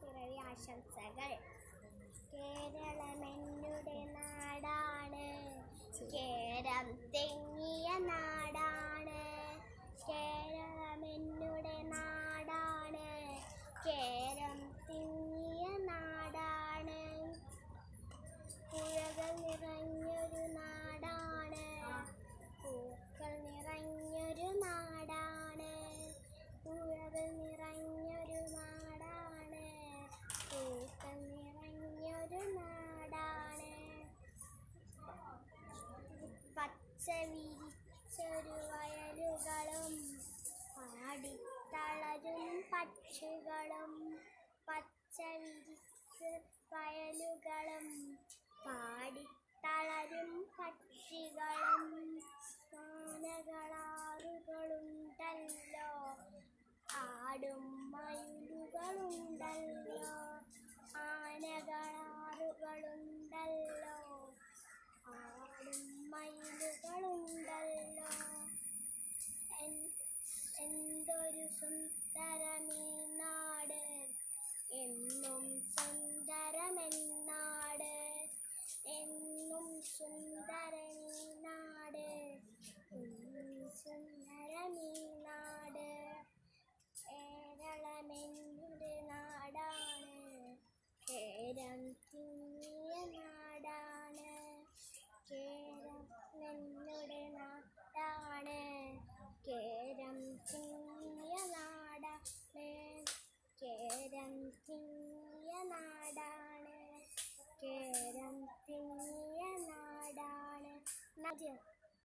Pirelli. വയലുകളും പാടിത്തളരും പക്ഷികളും പച്ച വിരിച്ച് വയലുകളും പാടിത്തളരും പക്ഷികളും മാനകളാറുകളുണ്ടല്ലോ ആടും That I need നാടാണ്. കേരം തിങ്ങിയ നാടാണ്. നജ